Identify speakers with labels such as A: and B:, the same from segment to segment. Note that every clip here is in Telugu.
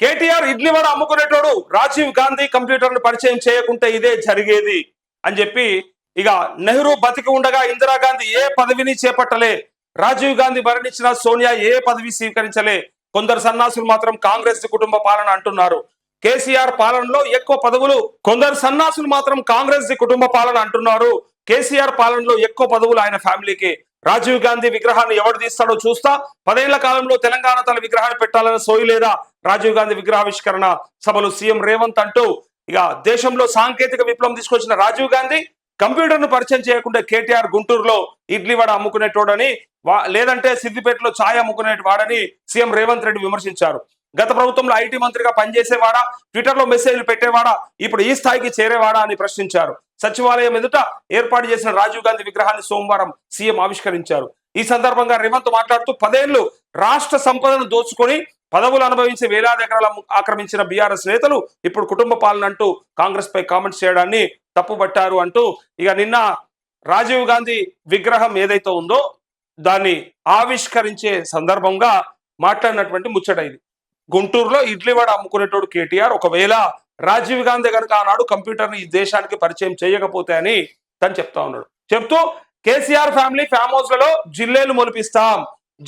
A: కేటీఆర్ ఇడ్లీ వడ అమ్ముకునేటోడు రాజీవ్ గాంధీ కంప్యూటర్ను పరిచయం చేయకుంటే ఇదే జరిగేది అని చెప్పి ఇక నెహ్రూ బతికి ఉండగా ఇందిరాగాంధీ ఏ పదవిని చేపట్టలే? రాజీవ్ గాంధీ మరణించిన సోనియా ఏ పదవి స్వీకరించలే? కొందరు సన్నాసులు మాత్రం కాంగ్రెస్ కుటుంబ పాలన అంటున్నారు. కేసీఆర్ పాలనలో ఎక్కువ పదవులు కొందరు సన్నాసులు మాత్రం కాంగ్రెస్ ది కుటుంబ పాలన అంటున్నారు. కేసీఆర్ పాలనలో ఎక్కువ పదవులు ఆయన ఫ్యామిలీకి. రాజీవ్ గాంధీ విగ్రహాన్ని ఎవడు తీస్తాడో చూస్తా? పదేళ్ళ కాలంలో తెలంగాణ తన విగ్రహాన్ని పెట్టాలని సోయి లేదా? రాజీవ్ గాంధీ విగ్రహావిష్కరణ సభలు సీఎం రేవంత్ అంటూ ఇక దేశంలో సాంకేతిక విప్లవం తీసుకొచ్చిన రాజీవ్ గాంధీ కంప్యూటర్ను పరిచయం చేయకుండా కేటీఆర్ గుంటూరులో ఇడ్లీ వడ అమ్ముకునేటోడని వా- లేదంటే సిద్దిపేటలో ఛాయ్ అమ్ముకునే వాడని సీఎం రేవంత్ రెడ్డి విమర్శించారు. గత ప్రభుత్వంలో ఐటీ మంత్రిగా పనిచేసేవాడా? ట్విట్టర్లో మెసేజ్లు పెట్టేవాడా? ఇప్పుడు ఈ స్థాయికి చేరేవాడా అని ప్రశ్నించారు. సచివాలయం ఎదుట ఏర్పాటు చేసిన రాజీవ్ గాంధీ విగ్రహాన్ని సోమవారం సీఎం ఆవిష్కరించారు. ఈ సందర్భంగా రేవంత్ మాట్లాడుతూ పదేళ్ళు రాష్ట్ర సంపదను దోచుకొని పదవులు అనుభవించి వేలాది ఎకరాల ఆక్రమించిన బీఆర్ఎస్ నేతలు ఇప్పుడు కుటుంబ పాలన అంటూ కాంగ్రెస్ పై కామెంట్స్ చేయడాన్ని తప్పుబట్టారు అంటూ ఇక నిన్న రాజీవ్ గాంధీ విగ్రహం ఏదైతే ఉందో దాన్ని ఆవిష్కరించే సందర్భంగా మాట్లాడినటువంటి ముచ్చట ఇది. గుంటూరులో ఇడ్లీ వడ అమ్ముకునేటోడు కేటీఆర్ ఒకవేళ రాజీవ్ గాంధీ కనుక ఆనాడు కంప్యూటర్ని ఈ దేశానికి పరిచయం చేయకపోతే అని తను చెప్తా ఉన్నాడు. చెప్తూ కేసీఆర్ ఫ్యామిలీ ఫామ్ హౌస్లలో జిల్లేలు మొలిపిస్తాం.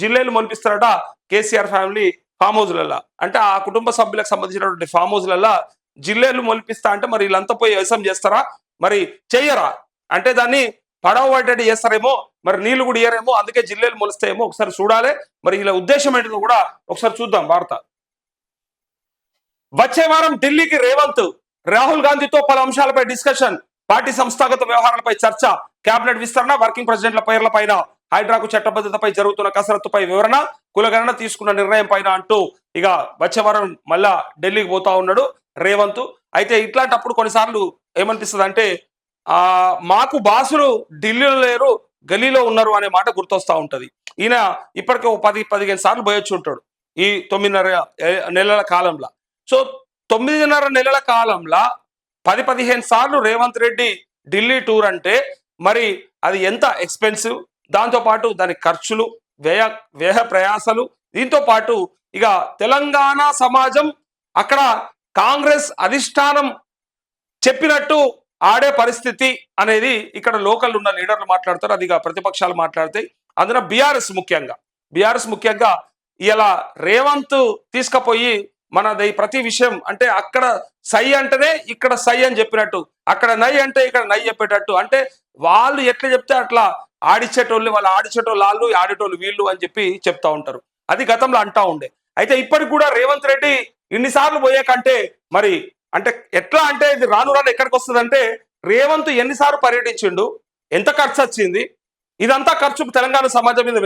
A: జిల్లేలు మొలిపిస్తారట కేసీఆర్ ఫ్యామిలీ ఫామ్ హౌస్లలో అంటే ఆ కుటుంబ సభ్యులకు సంబంధించినటువంటి ఫామ్ హౌస్లలో జిల్లేలు మొలిపిస్తా అంటే మరి వీళ్ళంతా పోయి వ్యవసాయం చేస్తారా? మరి చెయ్యరా? అంటే దాన్ని పడవ పడ్డట్టు చేస్తారేమో మరి నీళ్ళు కూడా ఇయ్యరేమో అందుకే జిల్లేలు మొలుస్తాయేమో ఒకసారి చూడాలి. మరి ఇలా ఉద్దేశం ఏంటో కూడా ఒకసారి చూద్దాం వార్త. వచ్చే వారం ఢిల్లీకి రేవంత్ రాహుల్ గాంధీతో పలు అంశాలపై డిస్కషన్. పార్టీ సంస్థాగత వ్యవహారాలపై చర్చ కేబినెట్ విస్తరణ వర్కింగ్ ప్రెసిడెంట్ల పేర్ల పైన హైడ్రాకు చట్టబద్ధతపై జరుగుతున్న కసరత్తుపై వివరణ కులగణన తీసుకున్న నిర్ణయం పైన అంటూ ఇక వచ్చే వారం మళ్ళా ఢిల్లీకి పోతా ఉన్నాడు రేవంత్. అయితే ఇట్లాంటప్పుడు కొన్నిసార్లు ఏమనిపిస్తుంది అంటే ఆ మాకు బాసులు ఢిల్లీలో లేరు గలీలో ఉన్నారు అనే మాట గుర్తొస్తా ఉంటది. ఈయన ఇప్పటికే ఓ పది పదిహేను సార్లు పోయొచ్చు ఉంటాడు ఈ తొమ్మిదిన్నర నెలల కాలంలో. సో తొమ్మిదిన్నర నెలల కాలంలో పది పదిహేను సార్లు రేవంత్ రెడ్డి ఢిల్లీ టూర్ అంటే మరి అది ఎంత ఎక్స్పెన్సివ్? దాంతో పాటు దాని ఖర్చులు వ్యయ వ్యయ ప్రయాసలు దీంతో పాటు ఇక తెలంగాణ సమాజం అక్కడ కాంగ్రెస్ అధిష్టానం చెప్పినట్టు ఆడే పరిస్థితి అనేది ఇక్కడ లోకల్ ఉన్న లీడర్లు మాట్లాడతారు అది ఇక ప్రతిపక్షాలు మాట్లాడతాయి. అందున బీఆర్ఎస్ ముఖ్యంగా బీఆర్ఎస్ ముఖ్యంగా ఇలా రేవంత్ తీసుకుపోయి మనది ప్రతి విషయం అంటే అక్కడ సై అంటేనే ఇక్కడ సై అని చెప్పినట్టు అక్కడ నై అంటే ఇక్కడ నై చెప్పేటట్టు. అంటే వాళ్ళు ఎట్లా చెప్తే అట్లా ఆడిచ్చేటోళ్ళు వాళ్ళు ఆడిచేటోళ్ళు వాళ్ళు ఆడేటోళ్ళు వీళ్ళు అని చెప్పి చెప్తా ఉంటారు. అది గతంలో అంటా ఉండే. అయితే ఇప్పటికి కూడా రేవంత్ రెడ్డి ఇన్నిసార్లు పోయే కంటే మరి అంటే ఎట్లా అంటే ఇది రాను రాను ఎక్కడికి వస్తుందంటే రేవంత్ ఎన్నిసార్లు పర్యటించిండు ఎంత ఖర్చు వచ్చింది ఇదంతా ఖర్చు తెలంగాణ సమాజం మీద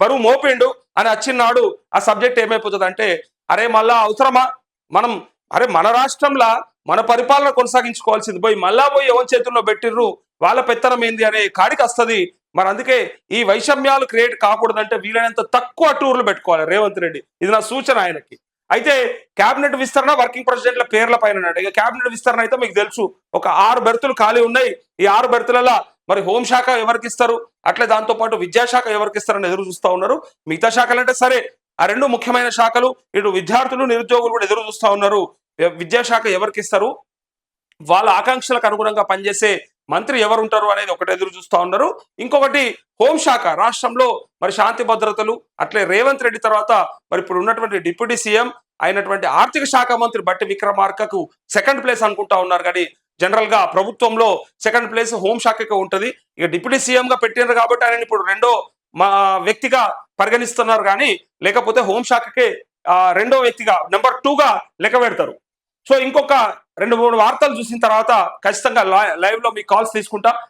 A: బరువు మోపిండు అని వచ్చినాడు ఆ సబ్జెక్ట్ ఏమైపోతుంది అంటే అరే మళ్ళా అవసరమా? మనం అరే మన రాష్ట్రంలో మన పరిపాలన కొనసాగించుకోవాల్సింది. పోయి మళ్ళా పోయి ఎవరి చేతుల్లో పెట్టిర్రు? వాళ్ళ పెత్తనం ఏంది అనే కాడికి వస్తుంది. మరి అందుకే ఈ వైషమ్యాలు క్రియేట్ కాకూడదంటే వీలైనంత తక్కువ టూర్లు పెట్టుకోవాలి రేవంత్ రెడ్డి. ఇది నా సూచన ఆయనకి. అయితే కేబినెట్ విస్తరణ వర్కింగ్ ప్రెసిడెంట్ల పేర్ల పైన ఉన్నాడు. ఇక కేబినెట్ విస్తరణ అయితే మీకు తెలుసు. ఒక ఆరు బెర్తులు ఖాళీ ఉన్నాయి. ఈ ఆరు బెర్తులలో మరి హోంశాఖ ఎవరికి ఇస్తారు? అట్లే దాంతో పాటు విద్యాశాఖ ఎవరికి ఇస్తారని ఎదురు చూస్తా ఉన్నారు. మిగతా శాఖలు అంటే సరే ఆ రెండు ముఖ్యమైన శాఖలు ఇటు విద్యార్థులు నిరుద్యోగులు కూడా ఎదురు చూస్తా ఉన్నారు. విద్యాశాఖ ఎవరికి ఇస్తారు? వాళ్ళ ఆకాంక్షలకు అనుగుణంగా పనిచేసే మంత్రి ఎవరు ఉంటారు అనేది ఒకటి ఎదురు చూస్తా ఉన్నారు. ఇంకొకటి హోంశాఖ రాష్ట్రంలో మరి శాంతి భద్రతలు అట్లే రేవంత్ రెడ్డి తర్వాత మరి ఇప్పుడు ఉన్నటువంటి డిప్యూటీ సీఎం అయినటువంటి ఆర్థిక శాఖ మంత్రి బట్టి విక్రమార్కకు సెకండ్ ప్లేస్ అనుకుంటా ఉన్నారు. కానీ జనరల్గా ప్రభుత్వంలో సెకండ్ ప్లేస్ హోంశాఖకే ఉంటుంది. ఇక డిప్యూటీ సీఎం గా పెట్టినారు కాబట్టి ఆయన ఇప్పుడు రెండో మా వ్యక్తిగా పరిగణిస్తున్నారు కానీ లేకపోతే హోంశాఖకే రెండో వ్యక్తిగా నెంబర్గా లెక్క పెడతారు. సో ఇంకొక రెండు మూడు వార్తలు చూసిన తర్వాత ఖచ్చితంగా లైవ్లో మీ కాల్స్ తీసుకుంటా.